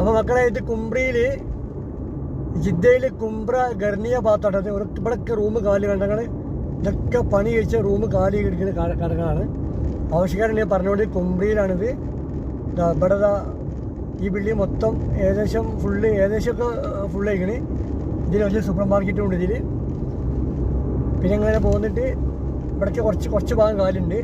അപ്പോൾ മക്കളെ ഇത് കുംബ്രിയിൽ ജിദ്ദയിൽ കുംബ്ര ഗർണിയ ഭാഗത്തോട്ടത് ഒരു ഇവിടെയൊക്കെ റൂം കാലി കണ്ടങ്ങൾ ഇതൊക്കെ പണി കഴിച്ച റൂം കാലി കിടക്കുന്ന കടകളാണ്. ആവശ്യക്കാരൻ ഞാൻ പറഞ്ഞുകൊണ്ട് കുംബ്രിയിലാണിത്. ഇവിടെ ഈ ബിൽഡിംഗ് മൊത്തം ഏകദേശം ഫുള്ള് ഏകദേശമൊക്കെ ഫുള്ള് കഴിക്കണ് ഇതിൽ വലിയ സൂപ്പർ മാർക്കറ്റും ഉണ്ട് ഇതിൽ പിന്നെ ഇങ്ങനെ പോന്നിട്ട് ഇവിടേക്ക് കുറച്ച് കുറച്ച് ഭാഗം കാലുണ്ട്.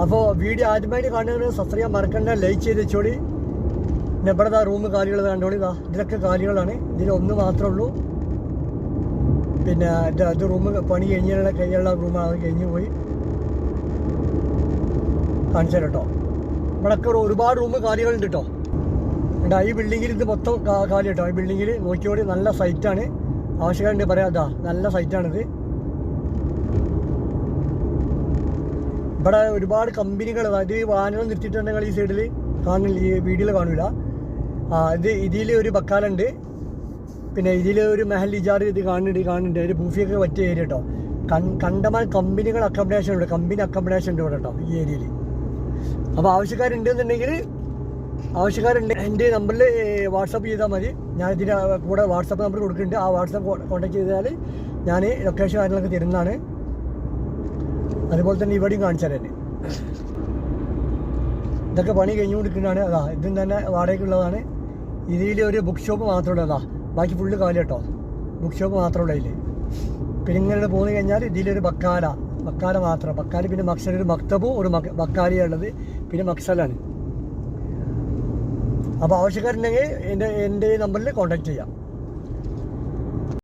അപ്പോൾ വീഡിയോ ആദ്യമായിട്ട് കാണുന്നത് സബ്സ്ക്രൈബ് മറക്കണ്ട ലൈക്ക് ചെയ്ത് വെച്ചോളി പിന്നെ ഇവിടെ റൂം കാലികൾ കണ്ടോളി ഇതാ ഇതിലൊക്കെ കാലികളാണ്. ഇതിൽ ഒന്ന് മാത്രമേ ഉള്ളൂ. പിന്നെ അത് റൂം പണി കഴിഞ്ഞുള്ള കഴിഞ്ഞുള്ള റൂമാണ് അത് കഴിഞ്ഞു പോയി. കാണിച്ചു കേട്ടോ. ഇവിടെയൊക്കെ ഒരു- ഒരുപാട് റൂം കാലികളുണ്ട് കേട്ടോ. ഉണ്ട് ഈ ബിൽഡിങ്ങിൽ ഇത് മൊത്തം കാര്യം കേട്ടോ. ഈ ബിൽഡിങ്ങിൽ നോക്കിയോടി നല്ല സൈറ്റാണ് ആവശ്യക്കാരുണ്ട് പറയാം അതാ നല്ല സൈറ്റാണിത് ഇവിടെ ഒരുപാട് കമ്പനികൾ അതായത് വാഹനങ്ങൾ വാഹനം നിർത്തിയിട്ടുണ്ടെങ്കിൽ ഈ സൈഡിൽ കാണില്ല ഈ വീഡിയോയിൽ കാണില്ല ആ ഇത് ഇതിൽ ഒരു ബക്കാലുണ്ട് പിന്നെ ഇതിൽ ഒരു മെഹൽ ഇജാർ ഇത് കാണുന്നുണ്ട് കാണുന്നുണ്ട്. ഒരു ബൂഫിയൊക്കെ പറ്റിയ ഏരിയ കേട്ടോ കൺ കണ്ടമാൻ കമ്പനികൾ അക്കോമഡേഷൻ ഉണ്ട് കമ്പനി അക്കോമഡേഷൻ ഉണ്ട് ഇവിടെ കേട്ടോ ഈ ഏരിയയിൽ അപ്പോൾ ആവശ്യക്കാരുണ്ട് എന്നുണ്ടെങ്കിൽ ആവശ്യക്കാരുണ്ട് എന്റെ നമ്പറിൽ വാട്സപ്പ് ചെയ്താൽ മതി. ഞാൻ ഇതിന്റെ കൂടെ വാട്സപ്പ് നമ്പർ കൊടുക്കുന്നുണ്ട്. ആ വാട്സപ്പ് കോൺടാക്ട് ചെയ്താൽ ഞാൻ ലൊക്കേഷൻ കാര്യങ്ങളൊക്കെ തരുന്നതാണ്. അതുപോലെ തന്നെ ഇവിടെയും കാണിച്ചാൽ തന്നെ. ഇതൊക്കെ പണി കഴിഞ്ഞുകൊണ്ടിരിക്കുന്നതാണ്. അതാ ഇതും തന്നെ വാടകയ്ക്കുള്ളതാണ്. ഇതിൽ ഒരു ബുക്ക് ഷോപ്പ് മാത്രമേ അതാ ബാക്കി ഫുള്ള് കാലി കേട്ടോ. ബുക്ക് ഷോപ്പ് മാത്രമേ ഉള്ളൂ പിന്നെ ഇങ്ങനെ പോന്നു കഴിഞ്ഞാൽ ഇതിലൊരു ബക്കാല. ബക്കാല മാത്രം. ബക്കാല പിന്നെ മക്സൽ ഒരു മക്തബും ഒരു ഉള്ളത്. പിന്നെ മക്സലാണ്. അപ്പോൾ ആവശ്യക്കാരുണ്ടെങ്കിൽ എന്റെ എന്റെ നമ്പറിൽ കോൺടാക്ട് ചെയ്യാം.